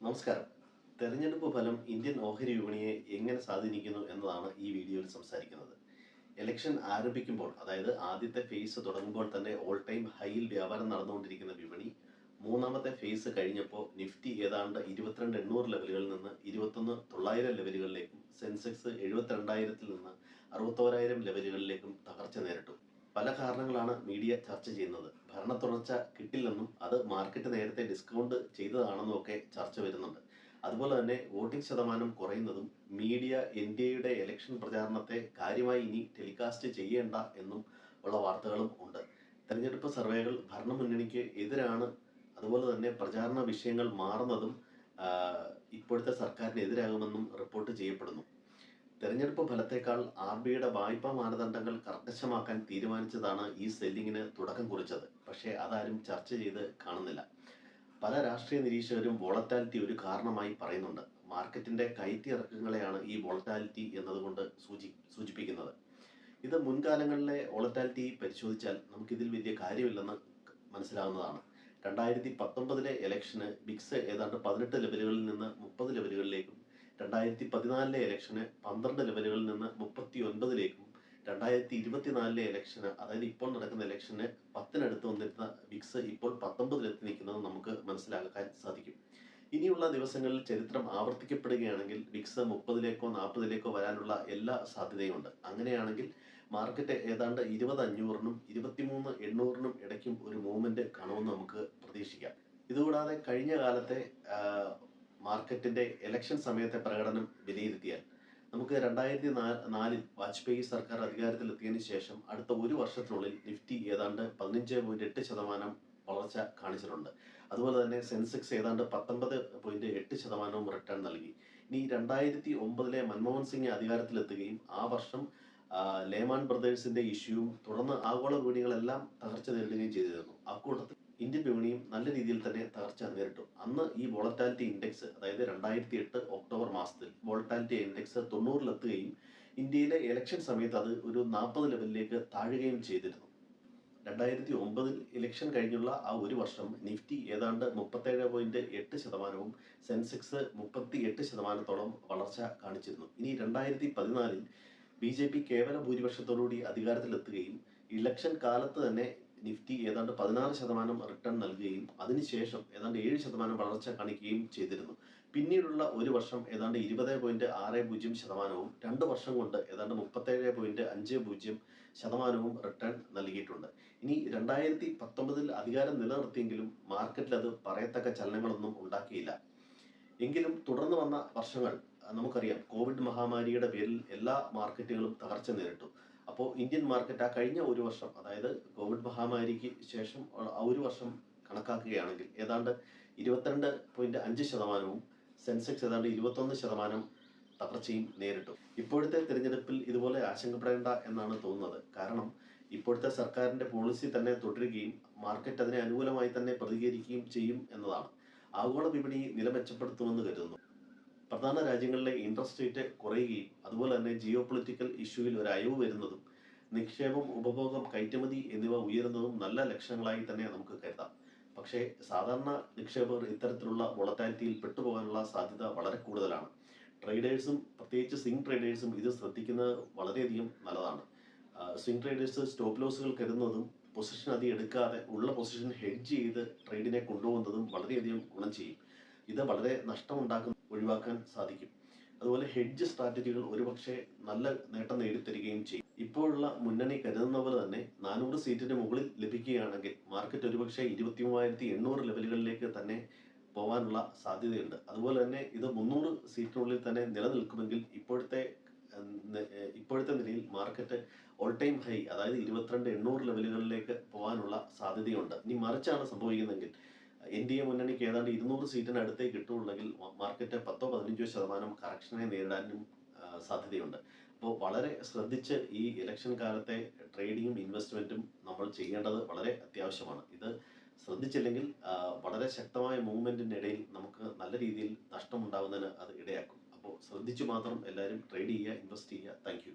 നമസ്കാരം. തെരഞ്ഞെടുപ്പ് ഫലം ഇന്ത്യൻ ഓഹരി വിപണിയെ എങ്ങനെ സ്വാധീനിക്കുന്നു എന്നതാണ് ഈ വീഡിയോയിൽ സംസാരിക്കുന്നത്. എലക്ഷൻ ആരംഭിക്കുമ്പോൾ അതായത് ആദ്യത്തെ ഫേസ് തുടങ്ങുമ്പോൾ തന്നെ ഓൾ ടൈം ഹൈയിൽ വ്യാപാരം നടന്നുകൊണ്ടിരിക്കുന്ന വിപണി മൂന്നാമത്തെ ഫേസ് കഴിഞ്ഞപ്പോൾ നിഫ്റ്റി ഏതാണ്ട് ഇരുപത്തിരണ്ട് എണ്ണൂറ് ലെവലുകളിൽ നിന്ന് ഇരുപത്തൊന്ന് തൊള്ളായിരം ലെവലുകളിലേക്കും സെൻസെക്സ് എഴുപത്തിരണ്ടായിരത്തിൽ നിന്ന് അറുപത്തോരായിരം ലെവലുകളിലേക്കും തകർച്ച നേരിട്ടു. പല കാരണങ്ങളാണ് മീഡിയ ചർച്ച ചെയ്യുന്നത്. ഭരണ തുടർച്ച കിട്ടില്ലെന്നും അത് മാർക്കറ്റ് നേരത്തെ ഡിസ്കൗണ്ട് ചെയ്തതാണെന്നും ഒക്കെ ചർച്ച വരുന്നുണ്ട്. അതുപോലെ തന്നെ വോട്ടിംഗ് ശതമാനം കുറയുന്നതും മീഡിയ എൻ ഡി എയുടെ ഇലക്ഷൻ പ്രചാരണത്തെ കാര്യമായി ഇനി ടെലികാസ്റ്റ് ചെയ്യേണ്ട എന്നും ഉള്ള വാർത്തകളും ഉണ്ട്. തെരഞ്ഞെടുപ്പ് സർവേകൾ ഭരണ ഭരണമുന്നണിക്ക് എതിരാണ്. അതുപോലെ തന്നെ പ്രചാരണ വിഷയങ്ങൾ മാറുന്നതും ഇപ്പോഴത്തെ സർക്കാരിന് എതിരാകുമെന്നും റിപ്പോർട്ട് ചെയ്യപ്പെടുന്നു. തെരഞ്ഞെടുപ്പ് ഫലത്തേക്കാൾ ആർ ബിയുടെ വായ്പാ മാനദണ്ഡങ്ങൾ കർക്കശമാക്കാൻ തീരുമാനിച്ചതാണ് ഈ സെല്ലിങ്ങിന് തുടക്കം കുറിച്ചത്. പക്ഷേ അതാരും ചർച്ച ചെയ്ത് കാണുന്നില്ല. പല രാഷ്ട്രീയ നിരീക്ഷകരും വോളറ്റാലിറ്റി ഒരു കാരണമായി പറയുന്നുണ്ട്. മാർക്കറ്റിന്റെ കയറ്റി ഇറക്കങ്ങളെയാണ് ഈ വോളറ്റാലിറ്റി എന്നതുകൊണ്ട് സൂചി സൂചിപ്പിക്കുന്നത്. ഇത് മുൻകാലങ്ങളിലെ വോളറ്റാലിറ്റി പരിശോധിച്ചാൽ നമുക്കിതിൽ വലിയ കാര്യമില്ലെന്ന് മനസ്സിലാവുന്നതാണ്. രണ്ടായിരത്തി പത്തൊമ്പതിലെ ഇലക്ഷന് ബിക്സ് ഏതാണ്ട് പതിനെട്ട് ലെവലുകളിൽ നിന്ന് മുപ്പത് ലെവലുകളിലേക്കും രണ്ടായിരത്തി പതിനാലിലെ ഇലക്ഷന് പന്ത്രണ്ട് ലെവലുകളിൽ നിന്ന് മുപ്പത്തി ഒൻപതിലേക്കും രണ്ടായിരത്തി ഇരുപത്തിനാലിലെ ഇലക്ഷന് അതായത് ഇപ്പോൾ നടക്കുന്ന ഇലക്ഷന് പത്തിനടുത്ത് വന്നിരുന്ന വിക്സ് ഇപ്പോൾ പത്തൊമ്പതിലെത്തി നിൽക്കുന്നത് നമുക്ക് മനസ്സിലാക്കാൻ സാധിക്കും. ഇനിയുള്ള ദിവസങ്ങളിൽ ചരിത്രം ആവർത്തിക്കപ്പെടുകയാണെങ്കിൽ വിക്സ് മുപ്പതിലേക്കോ നാൽപ്പതിലേക്കോ വരാനുള്ള എല്ലാ സാധ്യതയുമുണ്ട്. അങ്ങനെയാണെങ്കിൽ മാർക്കറ്റ് ഏതാണ്ട് ഇരുപത് അഞ്ഞൂറിനും ഇരുപത്തിമൂന്ന് എണ്ണൂറിനും ഇടയ്ക്കും ഒരു മൂവ്മെന്റ് കാണുമെന്ന് നമുക്ക് പ്രതീക്ഷിക്കാം. ഇതുകൂടാതെ കഴിഞ്ഞ കാലത്തെ മാർക്കറ്റിന്റെ ഇലക്ഷൻ സമയത്തെ പ്രകടനം വിലയിരുത്തിയാൽ നമുക്ക് രണ്ടായിരത്തി നാലിൽ വാജ്പേയി സർക്കാർ അധികാരത്തിലെത്തിയതിനു ശേഷം അടുത്ത ഒരു വർഷത്തിനുള്ളിൽ നിഫ്റ്റി ഏതാണ്ട് പതിനഞ്ച് പോയിന്റ് എട്ട് ശതമാനം വളർച്ച കാണിച്ചിട്ടുണ്ട്. അതുപോലെ തന്നെ സെൻസെക്സ് ഏതാണ്ട് പത്തൊമ്പത് പോയിന്റ് എട്ട് ശതമാനവും റിട്ടേൺ നൽകി. ഇനി രണ്ടായിരത്തി ഒമ്പതിലെ മൻമോഹൻ സിംഗ് അധികാരത്തിലെത്തുകയും ആ വർഷം ലേമാൻ ബ്രദേഴ്സിന്റെ ഇഷ്യൂവും തുടർന്ന് ആഗോള വിപണികളെല്ലാം തകർച്ച നേരിടുകയും ചെയ്തിരുന്നു. അക്കൂട്ടത്തിൽ ഇന്ത്യൻ വിപണിയും നല്ല രീതിയിൽ തന്നെ തകർച്ച നേരിട്ടു. അന്ന് ഈ വോളറ്റാലിറ്റി ഇൻഡെക്സ് അതായത് രണ്ടായിരത്തി എട്ട് ഒക്ടോബർ മാസത്തിൽ വോളറ്റാലിറ്റി ഇൻഡെക്സ് തൊണ്ണൂറിലെത്തുകയും ഇന്ത്യയിലെ ഇലക്ഷൻ സമയത്ത് അത് ഒരു നാൽപ്പത് ലെവലിലേക്ക് താഴുകയും ചെയ്തിരുന്നു. രണ്ടായിരത്തി ഒമ്പതിൽ ഇലക്ഷൻ കഴിഞ്ഞുള്ള ആ ഒരു വർഷം നിഫ്റ്റി ഏതാണ്ട് മുപ്പത്തേഴ് പോയിന്റ് എട്ട് ശതമാനവും സെൻസെക്സ് മുപ്പത്തി എട്ട് ശതമാനത്തോളം വളർച്ച കാണിച്ചിരുന്നു. ഇനി രണ്ടായിരത്തി പതിനാലിൽ ബി ജെ പി കേവല ഭൂരിപക്ഷത്തോടുകൂടി അധികാരത്തിലെത്തുകയും ഇലക്ഷൻ കാലത്ത് തന്നെ നിഫ്റ്റി ഏതാണ്ട് പതിനാറ് ശതമാനം റിട്ടേൺ നൽകുകയും അതിനുശേഷം ഏതാണ്ട് ഏഴ് ശതമാനം വളർച്ച കാണിക്കുകയും ചെയ്തിരുന്നു. പിന്നീടുള്ള ഒരു വർഷം ഏതാണ്ട് ഇരുപത് പോയിന്റ് ആറ് പൂജ്യം ശതമാനവും രണ്ട് വർഷം കൊണ്ട് ഏതാണ്ട് മുപ്പത്തേഴ് പോയിന്റ് അഞ്ച് പൂജ്യം ശതമാനവും റിട്ടേൺ നൽകിയിട്ടുണ്ട്. ഇനി രണ്ടായിരത്തി പത്തൊമ്പതിൽ അധികാരം നിലനിർത്തിയെങ്കിലും മാർക്കറ്റിൽ അത് പറയത്തക്ക ചലനങ്ങളൊന്നും ഉണ്ടാക്കിയില്ല. എങ്കിലും തുടർന്ന് വന്ന വർഷങ്ങൾ നമുക്കറിയാം. കോവിഡ് മഹാമാരിയുടെ പേരിൽ എല്ലാ മാർക്കറ്റുകളും തകർച്ച നേരിട്ടു. അപ്പോൾ ഇന്ത്യൻ മാർക്കറ്റ് ആ കഴിഞ്ഞ ഒരു വർഷം അതായത് കോവിഡ് മഹാമാരിക്ക് ശേഷം ആ ഒരു വർഷം കണക്കാക്കുകയാണെങ്കിൽ ഏതാണ്ട് ഇരുപത്തിരണ്ട് പോയിന്റ് അഞ്ച് ശതമാനവും സെൻസെക്സ് ഏതാണ്ട് ഇരുപത്തൊന്ന് ശതമാനം തകർച്ചയും നേരിട്ടു. ഇപ്പോഴത്തെ തിരഞ്ഞെടുപ്പിൽ ഇതുപോലെ ആശങ്കപ്പെടേണ്ട എന്നാണ് തോന്നുന്നത്. കാരണം ഇപ്പോഴത്തെ സർക്കാരിന്റെ പോളിസി തന്നെ തുടരുകയും മാർക്കറ്റ് അതിനെ അനുകൂലമായി തന്നെ പ്രതികരിക്കുകയും ചെയ്യും എന്നതാണ്. ആഗോള വിപണി നില മെച്ചപ്പെടുത്തുമെന്ന് കരുതുന്നു. പ്രധാന രാജ്യങ്ങളിലെ ഇൻട്രസ്റ്റ് റേറ്റ് കുറയുകയും അതുപോലെ തന്നെ ജിയോ പൊളിറ്റിക്കൽ ഇഷ്യൂവിൽ ഒരു അയവ് വരുന്നതും നിക്ഷേപം ഉപഭോഗം കയറ്റുമതി എന്നിവ ഉയരുന്നതും നല്ല ലക്ഷണങ്ങളായി തന്നെ നമുക്ക് കരുതാം. പക്ഷേ സാധാരണ നിക്ഷേപകർ ഇത്തരത്തിലുള്ള വോളറ്റിലിറ്റിയിൽ പെട്ടുപോകാനുള്ള സാധ്യത വളരെ കൂടുതലാണ്. ട്രേഡേഴ്സും പ്രത്യേകിച്ച് സ്വിംഗ് ട്രേഡേഴ്സും ഇത് ശ്രദ്ധിക്കുന്നത് വളരെയധികം നല്ലതാണ്. സ്വിംഗ് ട്രേഡേഴ്സ് സ്റ്റോപ്പ് ലോസുകൾ കരുതുന്നതും പൊസിഷൻ അതി എടുക്കാതെ ഉള്ള പൊസിഷൻ ഹെഡ്ജ് ചെയ്ത് ട്രേഡിനെ കൊണ്ടുപോകുന്നതും വളരെയധികം ഗുണം ചെയ്യും. ഇത് വളരെ നഷ്ടമുണ്ടാക്കുന്ന ഒഴിവാക്കാൻ സാധിക്കും. അതുപോലെ ഹെഡ്ജ് സ്ട്രാറ്റജികൾ ഒരുപക്ഷെ നല്ല നേട്ടം നേടിത്തരികയും ചെയ്യും. ഇപ്പോഴുള്ള മുന്നണി കരുതുന്ന പോലെ തന്നെ നാനൂറ് സീറ്റിന് മുകളിൽ ലഭിക്കുകയാണെങ്കിൽ മാർക്കറ്റ് ഒരുപക്ഷെ ഇരുപത്തി മൂവായിരത്തി എണ്ണൂറ് ലെവലുകളിലേക്ക് തന്നെ പോകാനുള്ള സാധ്യതയുണ്ട്. അതുപോലെ തന്നെ ഇത് മുന്നൂറ് സീറ്റിനുള്ളിൽ തന്നെ നിലനിൽക്കുമെങ്കിൽ ഇപ്പോഴത്തെ ഇപ്പോഴത്തെ നിലയിൽ മാർക്കറ്റ് ഓൾ ടൈം ഹൈ അതായത് ഇരുപത്തിരണ്ട് എണ്ണൂറ് ലെവലുകളിലേക്ക് പോകാനുള്ള സാധ്യതയുണ്ട്. ഇനി മറിച്ചാണ് സംഭവിക്കുന്നതെങ്കിൽ എൻ ഡി എ മുന്നണിക്ക് ഏതാണ്ട് ഇരുന്നൂറ് സീറ്റിന് അടുത്തേക്ക് കിട്ടുകയുള്ളെങ്കിൽ മാർക്കറ്റ് പത്തോ പതിനഞ്ചോ ശതമാനം കറക്ഷനെ നേരിടാനും സാധ്യതയുണ്ട്. അപ്പോൾ വളരെ ശ്രദ്ധിച്ച് ഈ ഇലക്ഷൻ കാലത്തെ ട്രേഡിങ്ങും ഇൻവെസ്റ്റ്മെന്റും നമ്മൾ ചെയ്യേണ്ടത് വളരെ അത്യാവശ്യമാണ്. ഇത് ശ്രദ്ധിച്ചില്ലെങ്കിൽ വളരെ ശക്തമായ മൂവ്മെന്റിനിടയിൽ നമുക്ക് നല്ല രീതിയിൽ നഷ്ടമുണ്ടാകുന്നതിന് അത് ഇടയാക്കും. അപ്പോൾ ശ്രദ്ധിച്ചു മാത്രം എല്ലാവരും ട്രേഡ് ചെയ്യുക ഇൻവെസ്റ്റ് ചെയ്യുക. താങ്ക്